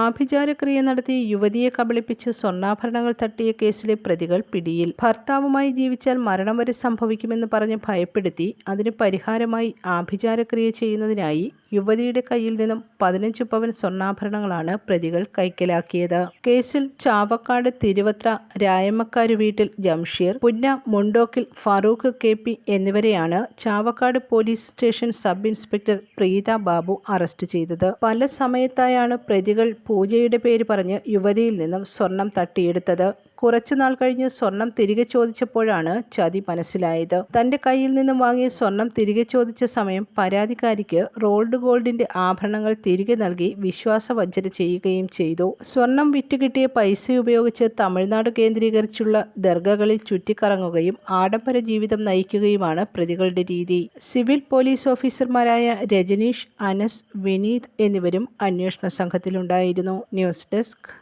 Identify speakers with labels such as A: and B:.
A: ആഭിചാരക്രിയ നടത്തി യുവതിയെ കബളിപ്പിച്ച് സ്വർണാഭരണങ്ങൾ തട്ടിയ കേസിലെ പ്രതികൾ പിടിയിൽ. ഭർത്താവുമായി ജീവിച്ചാൽ മരണം വരെ സംഭവിക്കുമെന്ന് പറഞ്ഞ് ഭയപ്പെടുത്തി അതിന് പരിഹാരമായി ആഭിചാരക്രിയ ചെയ്യുന്നതിനായി യുവതിയുടെ കയ്യിൽ നിന്നും പതിനഞ്ച് പവൻ സ്വർണാഭരണങ്ങളാണ് പ്രതികൾ കൈക്കലാക്കിയത്. കേസിൽ ചാവക്കാട് തിരുവത്ര രായമ്മക്കാര് വീട്ടിൽ ജംഷീർ പുന്ന മുണ്ടോക്കിൽ ഫറൂഖ് കെ പി എന്നിവരെയാണ് Chavakkad police station sub inspector Preetha Babu arrest ചെയ്തത്. പല സമയത്തായാണ് പ്രതികൾ പൂജയുടെ പേര് പറഞ്ഞ് യുവതിയിൽ നിന്നും സ്വർണം തട്ടിയെടുത്തത്. കുറച്ചുനാൾ കഴിഞ്ഞ് സ്വർണം തിരികെ ചോദിച്ചപ്പോഴാണ് ചതി മനസ്സിലായത്. തന്റെ കയ്യിൽ നിന്നും വാങ്ങിയ സ്വർണം തിരികെ ചോദിച്ച സമയം പരാതിക്കാരിക്ക് റോൾഡ് ഗോൾഡിന്റെ ആഭരണങ്ങൾ തിരികെ നൽകി വിശ്വാസവഞ്ചന ചെയ്യുകയും ചെയ്തു. സ്വർണം വിറ്റുകിട്ടിയ പൈസ ഉപയോഗിച്ച് തമിഴ്നാട് കേന്ദ്രീകരിച്ചുള്ള ദർഗകളിൽ ചുറ്റിക്കറങ്ങുകയും ആഡംബര ജീവിതം നയിക്കുകയുമാണ് പ്രതികളുടെ രീതി. സിവിൽ പോലീസ് ഓഫീസർമാരായ രജനീഷ് അനസ് വിനീത് എന്നിവരും അന്വേഷണ സംഘത്തിലുണ്ടായിരുന്നു. News desk